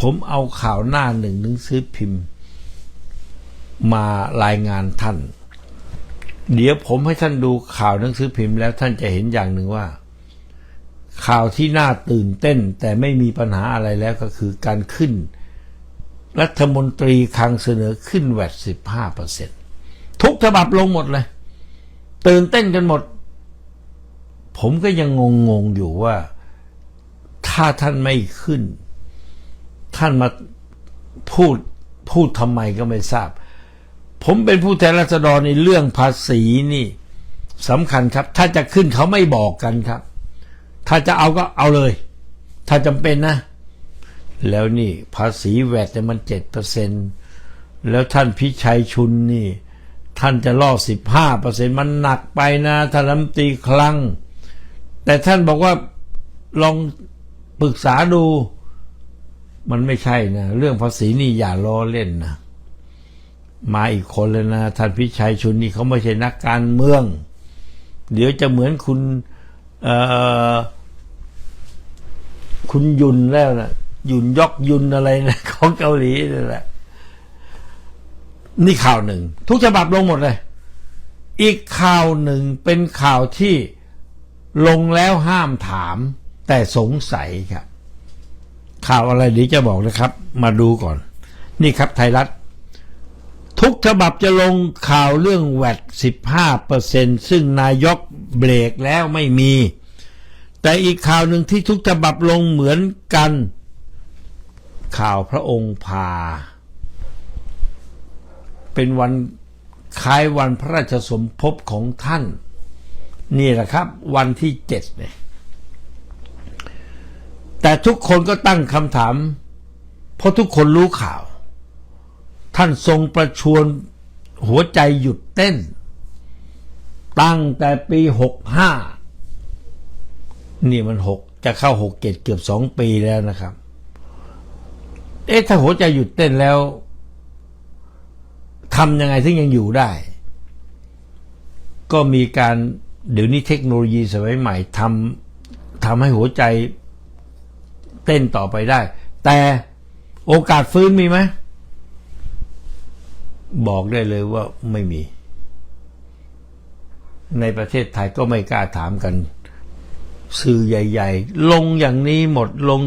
ผมเอาข่าวหน้าหนึ่งหนังสือพิมพ์ มารายงานท่าน เดี๋ยวผมให้ท่านดูข่าวหนังสือพิมพ์แล้วท่านจะเห็นอย่างหนึ่งว่า ข่าวที่น่าตื่นเต้น แต่ไม่มีปัญหาอะไรแล้วก็คือการขึ้น รัฐมนตรีคลังเสนอขึ้นแวดสิบห้าเปอร์เซ็นทุกฉบับลงหมดเลย ตื่นเต้นกันหมด ผมก็ยังงงๆอยู่ว่า ถ้าท่านไม่ขึ้น ท่านมาพูดพูดทำไมก็ไม่ทราบ ผมเป็นผู้แทนราษฎรในเรื่องภาษีนี่สำคัญครับ ถ้าจะขึ้นเขาไม่บอกกันครับ ถ้าจะเอาก็เอาเลย ถ้าจำเป็นนะ แล้วนี่ภาษีแวดเนี่มันเจ็ดเปอร์เซ็นแล้วท่านพิชัยชุนนี่ ท่านจะล่อสิบห้าเปอร์เซ็นมันหนักไปนะท่านรัฐมนตรีคลัง แต่ท่านบอกว่าลองปรึกษาดู มันไม่ใช่นะเรื่องภาษีนี่อย่าล้อเล่นนะมาอีกคนเลยนะท่านพิชัยชุนนี่เขาไม่ใช่นักการเมือง เดี๋ยวจะเหมือนคุณคุณยุนแล้วนะยุนยอกยุนอะไรนะของเกาหลีนั่แหละนี่ข่าวหนึ่ง ทุกฉบับลงหมดเลย อีกข่าวหนึ่งเป็นข่าวที่ลงแล้วห้ามถาม แต่สงสัยครับ ข่าวอะไรดีจะบอกนะครับ มาดูก่อน นี่ครับไทยรัฐ ทุกฉบับจะลงข่าวเรื่องแวด15เปอร์เซ็นซึ่งนายกเบรกแล้วไม่มี แต่อีกข่าวหนึ่งที่ทุกฉบับลงเหมือนกัน ข่าวพระองค์พา เป็นวันคล้ายวันพระราชสมภพของท่าน นี่แหละครับ วันที่เจ็ดเนี่ย แต่ทุกคนก็ตั้งคำถาม เพราะทุกคนรู้ข่าว ท่านทรงประชวรหัวใจหยุดเต้น ตั้งแต่ปีหกห้านี่มันหกจะเข้าหกเจ็ดเกือบสองปีแล้วนะครับ เอ๊ะถ้าหัวใจหยุดเต้นแล้วทำยังไงถึงยังอยู่ได้ ก็มีการเดี๋ยวนี้เทคโนโลยีสมัยใหม่ทำทำให้หัวใจ เต้นต่อไปได้ แต่โอกาสฟื้นมีไหมบอกได้เลยว่าไม่มี ในประเทศไทยก็ไม่กล้าถามกัน สื่อใหญ่ ๆ ลงอย่างนี้หมดลง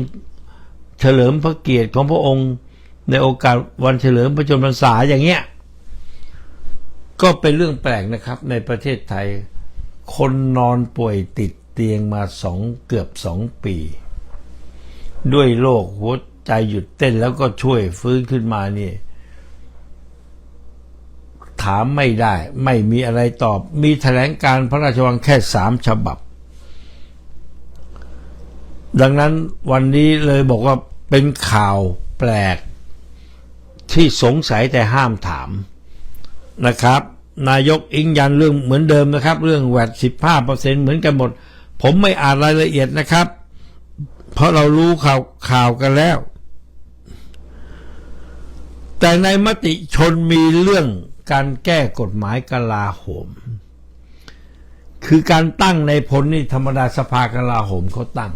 เฉลิมพระเกียรติของพระองค์ ในโอกาสวันเฉลิมพระชนมพรรษาอย่างเงี้ยก็เป็นเรื่องแปลกนะครับ ในประเทศไทย คนนอนป่วยติดเตียงมาสองเกือบสองปี ด้วยโรคหัวใจหยุดเต้นแล้วก็ช่วยฟื้นขึ้นมานี่ ถามไม่ได้ ไม่มีอะไรตอบ มีแถลงการพระราชวังแค่สามฉบับ ดังนั้นวันนี้เลยบอกว่าเป็นข่าวแปลก ที่สงสัยแต่ห้ามถามนะครับ นายกอิงยันเรื่องเหมือนเดิมนะครับ เรื่องแวดสิบห้าเปอร์เซ็นเหมือนกันหมด ผมไม่อ่านรายละเอียดนะครับ เพราะเรารู้ข่าวข่าวกันแล้ว แต่ในมติชนมีเรื่องการแก้กฎหมายกลาโหม คือการตั้งในพลนี่ธรรมดาสภากลาโหมเขาตั้ง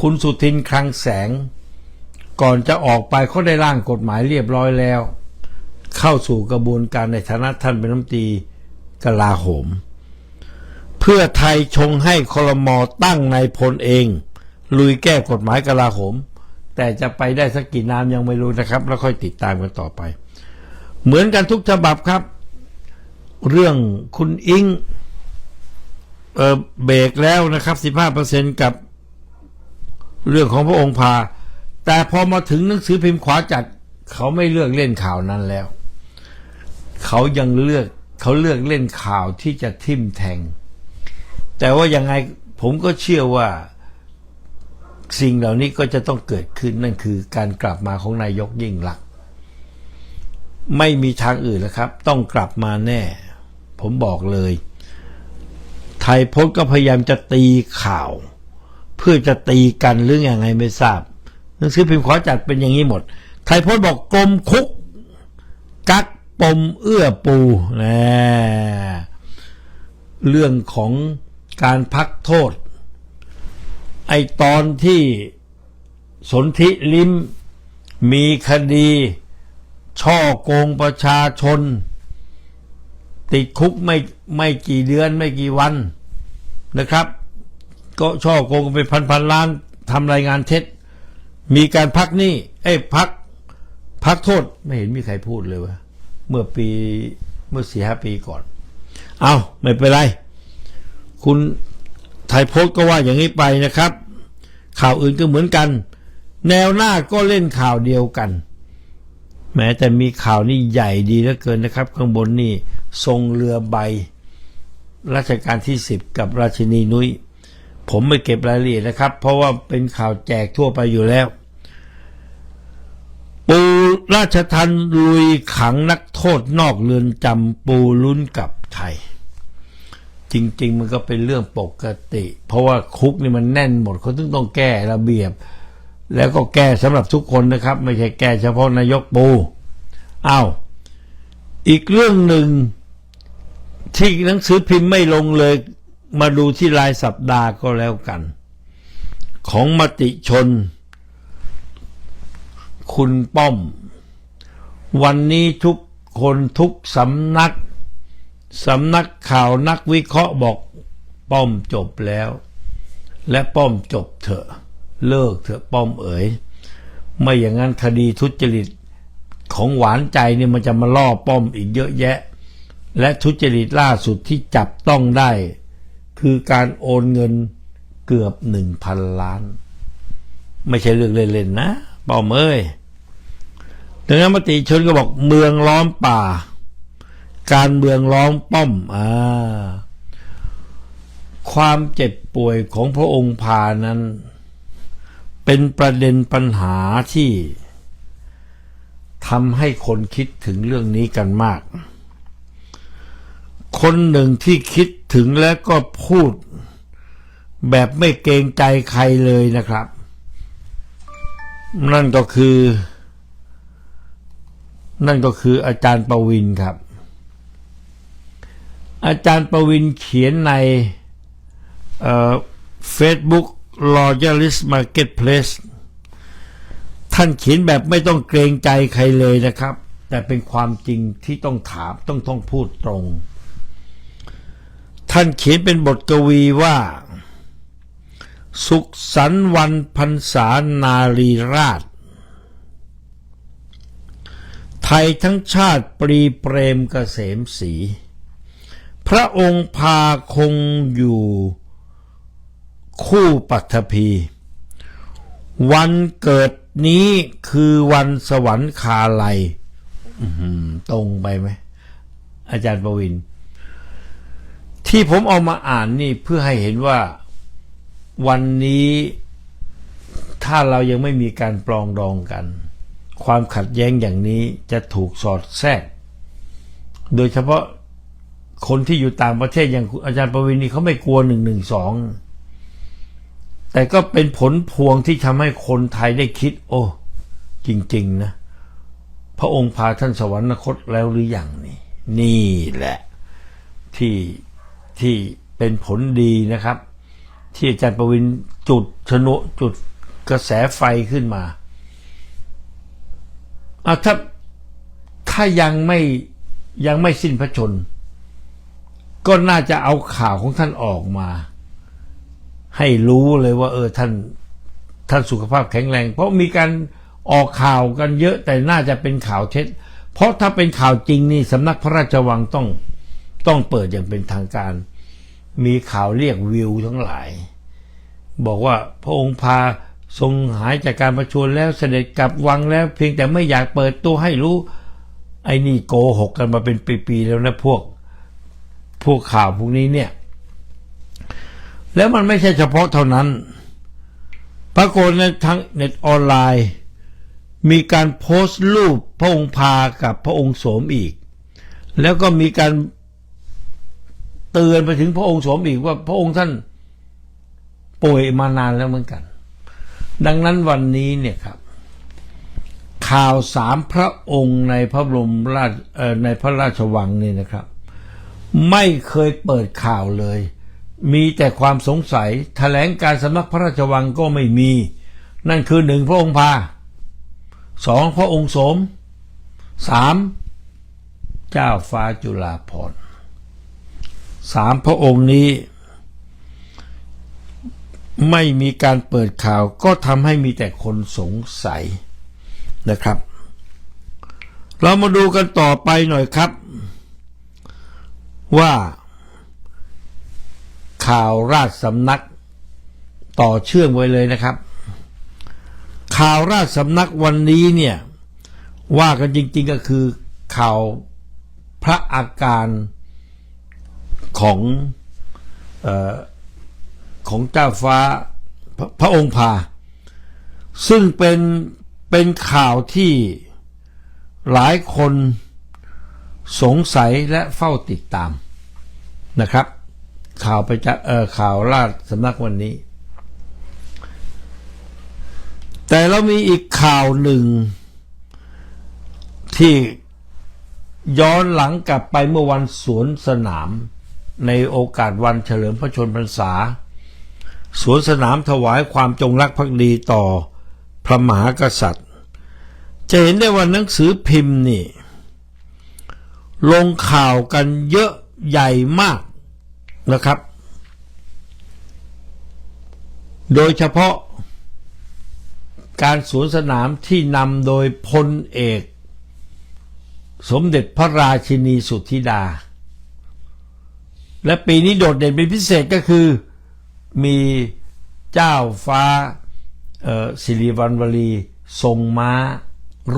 คุณสุทินคลังแสง ก่อนจะออกไปเขาได้ร่างกฎหมายเรียบร้อยแล้ว เข้าสู่กระบวนการในฐานะท่านเป็นรัฐมนตรีกลาโหม เพื่อไทยชงให้คลมอตั้งในพลเอง ลุยแก้กฎหมายกลาโหม แต่จะไปได้สักกี่น้ำยังไม่รู้นะครับ แล้วค่อยติดตามกันต่อไป เหมือนกันทุกฉบับครับ เรื่องคุณอิงเออเบรกแล้วนะครับ15%กับเรื่องของพระองค์พา แต่พอมาถึงหนังสือพิมพ์ขวาจัด เขาไม่เลือกเล่นข่าวนั้นแล้ว เขายังเลือกเขาเลือกเล่นข่าวที่จะทิ่มแทง แต่ว่ายังไงผมก็เชื่อว่า สิ่งเหล่านี้ก็จะต้องเกิดขึ้นนั่นคือการกลับมาของนายกยิ่งหลัก ไม่มีทางอื่นแล้วครับ ต้องกลับมาแน่ ผมบอกเลย ไทยพจน์ก็พยายามจะตีข่าว เพื่อจะตีกันหรืออยังไงไม่ทราบหนังสือพิมพ์ขอจัดเป็นอย่างนี้หมด ไทยพจน์บอกกลมคุก กักปมเอื้อปูนะเรื่องของการพักโทษ ไอตอนที่สนธิลิมมีคดี ช่อโกงประชาชน ติดคุกไม่ไม่กี่เดือนไม่กี่วันนะครับ ก็ช่อโกงไปพันพันๆล้านทำรายงานเท็จ มีการพักหนี้เอ้พักพักโทษไม่เห็นมีใครพูดเลยวะเมื่อปีเมื่อสี่ห้าปีก่อน เอาไม่เป็นไร คุณ ไทยโพสต์ก็ว่าอย่างนี้ไปนะครับ ข่าวอื่นก็เหมือนกัน แนวหน้าก็เล่นข่าวเดียวกัน แม้แต่มีข่าวนี่ใหญ่ดีเหลือเกินนะครับ ข้างบนนี่ทรงเรือใบรัชกาลที่สิบกับราชินีนุ้ยผมไม่เก็บรายละเอียดนะครับ เพราะว่าเป็นข่าวแจกทั่วไปอยู่แล้ว ปูราชทันลุยขังนักโทษนอกเรือนจำปูลุ้นกับไทย จริง ๆ มันก็เป็นเรื่องปกติ เพราะว่าคุกนี่มันแน่นหมดเขาต้องต้องแก้ระเบียบ แล้วก็แก้สำหรับทุกคนนะครับ ไม่ใช่แก้เฉพาะนายกปูอ้าวอีกเรื่องหนึ่งที่หนังสือพิมพ์ไม่ลงเลย มาดูที่รายสัปดาห์ก็แล้วกัน ของมติชน คุณป้อม วันนี้ทุกคนทุกสำนัก สำนักข่าวนักวิเคราะห์บอกป้อมจบแล้ว และป้อมจบเถอะเลิกเถอะป้อมเอ๋ยไม่อย่างนั้นคดีทุจริตของหวานใจเนี่ยมันจะมาล่อป้อมอีกเยอะแยะ และทุจริตล่าสุดที่จับต้องได้ คือการโอนเงินเกือบหนึ่งพันล้าน ไม่ใช่เรื่องเล่นๆนะป้อมเอ้ยดังนั้นมติชนก็บอกเมืองล้อมป่า การเมืองล้อมป้อมอ่าความเจ็บป่วยของพระองค์พานั้น เป็นประเด็นปัญหาที่ทำให้คนคิดถึงเรื่องนี้กันมาก คนหนึ่งที่คิดถึงและก็พูด แบบไม่เกรงใจใครเลยนะครับ นั่นก็คือ นั่นก็คืออาจารย์ประวินครับ อาจารย์ประวินเขียนในเฟซบุ๊ก Loyalist Marketplace ท่านเขียนแบบไม่ต้องเกรงใจใครเลยนะครับ แต่เป็นความจริงที่ต้องถามต้องต้องพูดตรง ท่านเขียนเป็นบทกวีว่า สุขสันวันพรรษานารีราช ไทยทั้งชาติปรีเปรมเกษมสี พระองค์พาคงอยู่คู่ปัทภี วันเกิดนี้คือวันสวรรคาลัยตรงไปไหม อาจารย์ประวิน ที่ผมเอามาอ่านนี่เพื่อให้เห็นว่าวันนี้ถ้าเรายังไม่มีการปลองดองกัน ความขัดแย้งอย่างนี้จะถูกสอดแทรก โดยเฉพาะ คนที่อยู่ต่างประเทศอย่างอาจารย์ประวินนี่เขาไม่กลัวหนึ่งหนึ่งสองแต่ก็เป็นผลพวงที่ทำให้คนไทยได้คิด โอ้ จริง ๆ นะ พระองค์พาท่านสวรรคตแล้วหรืออยังนี่ นี่แหละ ที่ที่เป็นผลดีนะครับ ที่อาจารย์ประวินจุดชนวนจุดกระแสไฟขึ้นมาอะถ้าถ้ายังไม่ยังไม่สิ้นพระชน ก็น่าจะเอาข่าวของท่านออกมา ให้รู้เลยว่า เออท่านท่านสุขภาพแข็งแรง เพราะมีการออกข่าวกันเยอะแต่น่าจะเป็นข่าวเท็จ เพราะถ้าเป็นข่าวจริงนี่สำนักพระราชวังต้องต้องเปิดอย่างเป็นทางการ มีข่าวเรียกวิวทั้งหลาย บอกว่าพระองค์พาทรงหายจากการประชวรแล้วเสด็จกลับวังแล้ว เพียงแต่ไม่อยากเปิดตัวให้รู้ ไอ้นี่โกหกกันมาเป็นปีๆแล้วนะพวก พวกข่าวพวกนี้เนี่ย แล้วมันไม่ใช่เฉพาะเท่านั้น ปรากฏในทางเน็ตออนไลน์ มีการโพสต์รูปพระองค์พากับพระองค์โสมอีก แล้วก็มีการเตือนไปถึงพระองค์โสมอีกว่าพระองค์ท่านป่วยมานานแล้วเหมือนกัน ดังนั้นวันนี้เนี่ยครับข่าวสามพระองค์ในพระบรมราชในพระราชวังนี่นะครับ ไม่เคยเปิดข่าวเลย มีแต่ความสงสัยแถลงการสำนักพระราชวังก็ไม่มี นั่นคือหนึ่งพระองค์พาสองพระองค์สมสามเจ้าฟ้าจุฬาภรณ์สามพระองค์นี้ ไม่มีการเปิดข่าวก็ทำให้มีแต่คนสงสัยนะครับ เรามาดูกันต่อไปหน่อยครับ ว่าข่าวราชสำนักต่อเชื่อมไว้เลยนะครับ ข่าวราชสำนักวันนี้เนี่ย ว่ากันจริง ๆก็คือข่าวพระอาการของออของเจ้าฟ้าพพระองค์พา ซึ่งเป็นเป็นข่าวที่หลายคนสงสัยและเฝ้าติดตาม นะครับ ข่าวไปจะเออข่าวราชสำนักวันนี้ แต่เรามีอีกข่าวหนึ่ง ที่ย้อนหลังกลับไปเมื่อวันสวนสนาม ในโอกาสวันเฉลิมพระชนมพรรษา สวนสนามถวายความจงรักภักดีต่อพระมหากษัตริย์ จะเห็นได้ว่าหนังสือพิมพ์นี่ ลงข่าวกันเยอะ ใหญ่มากนะครับ โดยเฉพาะการสวนสนามที่นำโดยพลเอก สมเด็จพระราชินีสุทธิดา และปีนี้โดดเด่นเป็นพิเศษก็คือมีเจ้าฟ้าสิริวัณวลีทรงม้า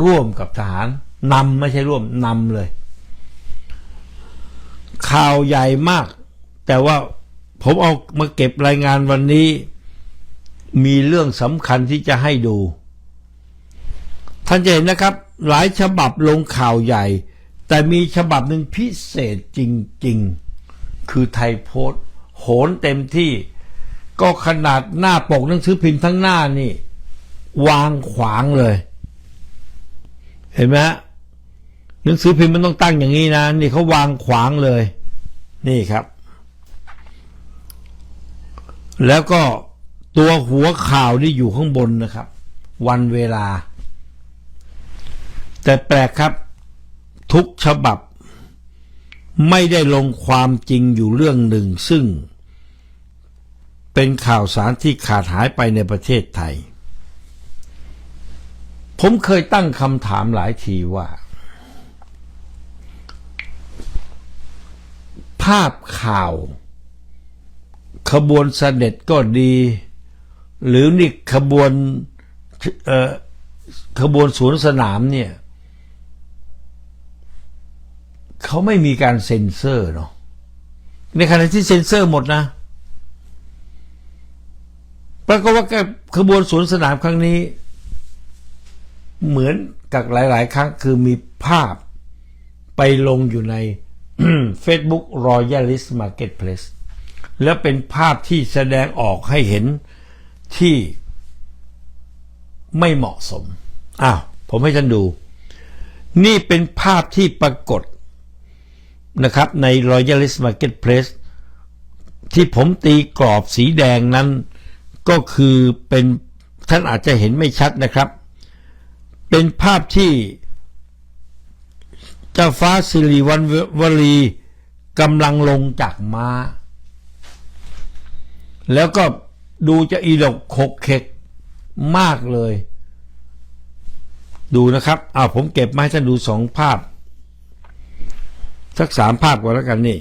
ร่วมกับทหารนำไม่ใช่ร่วมนำเลย ข่าวใหญ่มาก แต่ว่าผมเอามาเก็บรายงานวันนี้ มีเรื่องสำคัญที่จะให้ดู ท่านจะเห็นนะครับ หลายฉบับลงข่าวใหญ่ แต่มีฉบับหนึ่งพิเศษจริง ๆ คือไทยโพสต์ โหนเต็มที่ ก็ขนาดหน้าปกหนังสือพิมพ์ทั้งหน้านี่ วางขวางเลย เห็นไหมหนังสือพิมพ์มันต้องตั้งอย่างนี้นะ นี่เขาวางขวางเลย นี่ครับ แล้วก็ตัวหัวข่าวนี่อยู่ข้างบนนะครับ วันเวลา แต่แปลกครับ ทุกฉบับ ไม่ได้ลงความจริงอยู่เรื่องหนึ่ง ซึ่ง เป็นข่าวสารที่ขาดหายไปในประเทศไทย ผมเคยตั้งคำถามหลายทีว่า ภาพข่าว ขบวนเสด็จก็ดี หรือนี่ขบวนขบวนสวนสนามเนี่ยเขาไม่มีการเซ็นเซอร์เนาะในขณะที่เซ็นเซอร์หมดนะปรากฏว่าขบวนสวนสนามครั้งนี้ เหมือนกับหลาย ๆ ครั้งคือมีภาพไปลงอยู่ใน Facebook Royalist Marketplace แล้วเป็นภาพที่แสดงออกให้เห็นที่ไม่เหมาะสม อ้าว ผมให้ท่านดู นี่เป็นภาพที่ปรากฏนะครับใน Royalist Marketplace ที่ผมตีกรอบสีแดงนั้นก็คือเป็นท่านอาจจะเห็นไม่ชัดนะครับ เป็นภาพที่ เจ้าฟ้าสิริวัณวลีกำลังลงจากม้า แล้วก็ดูจะอีดกขกเข็กมากเลย ดูนะครับอ้าวผมเก็บมาให้ท่านดูสองภาพ สักสามภาพก่อนแล้วกันนี่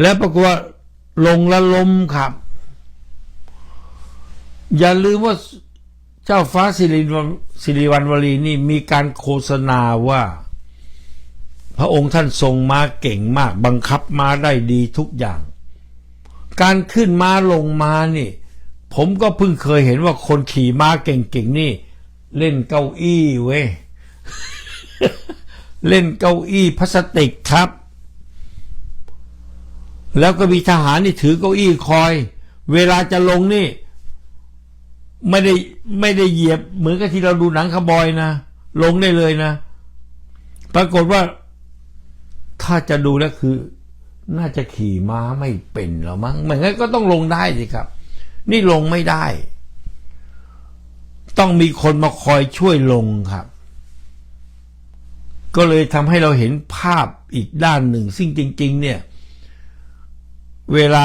แล้วปรากฏว่าลงละลมครับ อย่าลืมว่าเจ้าฟ้าสิริวัณสิริวัณวลีนี่มีการโฆษณาว่า พระองค์ท่านทรงม้าเก่งมากบังคับม้าได้ดีทุกอย่าง การขึ้นม้าลงม้านี่ ผมก็เพิ่งเคยเห็นว่าคนขี่ม้าเก่งๆนี่ เล่นเก้าอี้เว้ยเล่นเก้าอี้พลาสติกครับ แล้วก็มีทหารนี่ถือเก้าอี้คอย เวลาจะลงนี่ ไม่ได้ไม่ได้เหยียบเหมือนกับที่เราดูหนังคาร์บอยนะลงได้เลยนะ ปรากฏว่า ถ้าจะดูแล้วคือ น่าจะขี่ม้าไม่เป็นหรอมั้งไม่งั้นก็ต้องลงได้สิครับ นี่ลงไม่ได้ ต้องมีคนมาคอยช่วยลงครับ ก็เลยทำให้เราเห็นภาพอีกด้านหนึ่ง ซึ่งจริง ๆ เนี่ย เวลา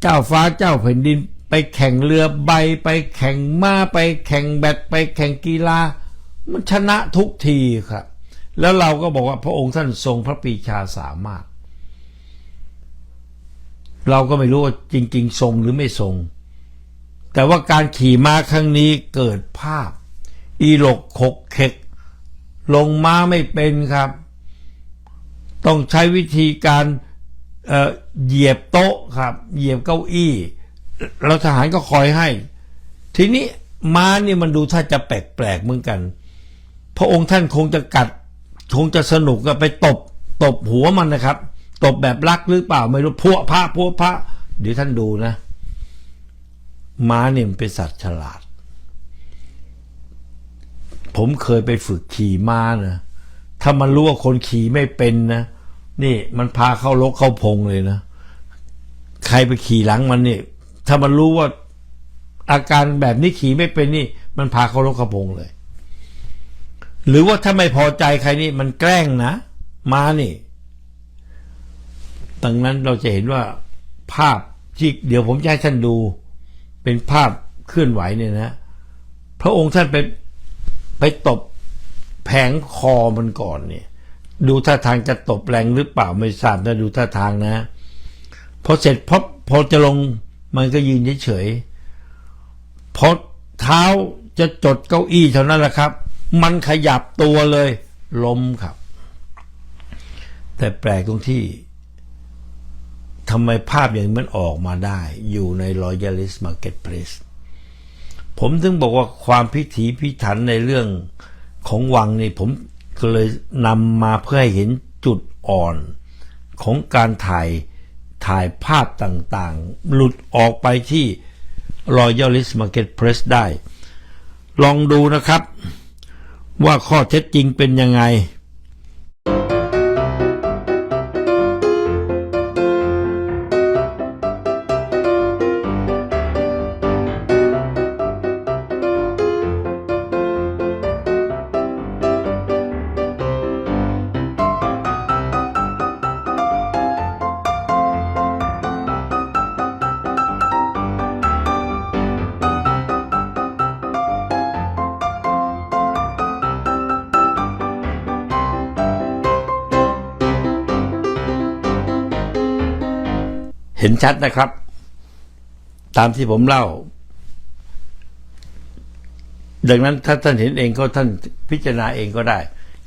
เจ้าฟ้าเจ้าแผ่นดิน ไปแข่งเรือใบ ไปแข่งม้าไปแข่งแบดไปแข่งกีฬา มันชนะทุกทีครับ แล้วเราก็บอกว่าพระองค์ท่านทรงพระปีชาสามารถ เราก็ไม่รู้ว่าจริง ๆ ทรงหรือไม่ทรง แต่ว่าการขี่ม้าครั้งนี้เกิดภาพ อีหลกขกเข็ก ลงม้าไม่เป็นครับ ต้องใช้วิธีการเอ่อเหยียบโต๊ะครับ เหยียบเก้าอี้แล้วทหารก็คอยให้ ทีนี้ม้านี่มันดูถ้าจะแปลกๆเหมือนกัน พระองค์ท่านคงจะกัด คงจะสนุกก็ไปตบ ตบหัวมันนะครับ ตบแบบรักหรือเปล่าไม่รู้พวกพระพวกพระเดี๋ยวท่านดูนะ ม้าเนี่ยมันเป็นสัตว์ฉลาด ผมเคยไปฝึกขี่ม้านะถ้ามันรู้ว่าคนขี่ไม่เป็นนะ นี่มันพาเข้าลกเข้าพงเลยนะ ใครไปขี่หลังมันนี่ ถ้ามันรู้ว่าอาการแบบนี้ขี่ไม่เป็นนี่ มันพาเข้าลกเข้าพงเลย หรือว่าถ้าไม่พอใจใครนี่มันแกล้งนะ มานี่ดังนั้นเราจะเห็นว่าภาพที่เดี๋ยวผมจะให้ท่านดู เป็นภาพเคลื่อนไหวเนี่ยนะ พระองค์ท่านไปไปตบแผงคอมันก่อนเนี่ย ดูท่าทางจะตบแรงหรือเปล่าไม่ทราบนะดูท่าทางนะพอเสร็จพอพอจะลงมันก็ยืนเฉยๆพอเท้าจะจดเก้าอี้เท่านั้นแหละครับ มันขยับตัวเลยล้มครับ แต่แปลกตรงที่ทำไมภาพอย่างนี้มันออกมาได้ อยู่ใน Royalist Marketplace ผมถึงบอกว่าความพิถีพิถันในเรื่องของวังนี่ผมก็เลยนำมาเพื่อให้เห็นจุดอ่อนของการถ่ายถ่ายภาพต่างๆ หลุดออกไปที่ Royalist Marketplace ได้ ลองดูนะครับ ว่าข้อเท็จจริงเป็นยังไง ห็นชัดนะครับ ตามที่ผมเล่า ดังนั้นถ้าท่านเห็นเองก็ท่านพิจารณาเองก็ได้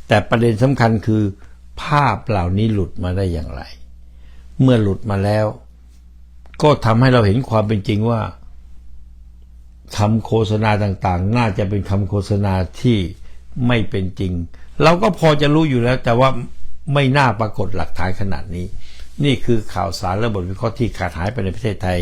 แต่ประเด็นสำคัญคือ ภาพเหล่านี้หลุดมาได้อย่างไร เมื่อหลุดมาแล้ว ก็ทำให้เราเห็นความเป็นจริงว่าคำโฆษณาต่างๆ น่าจะเป็นคำโฆษณาที่ไม่เป็นจริง เราก็พอจะรู้อยู่แล้ว แต่ว่าไม่น่าปรากฏหลักฐานขนาดนี้ นี่คือข่าวสารและบทวิเคราะห์ที่ขาดหายไปในประเทศไทย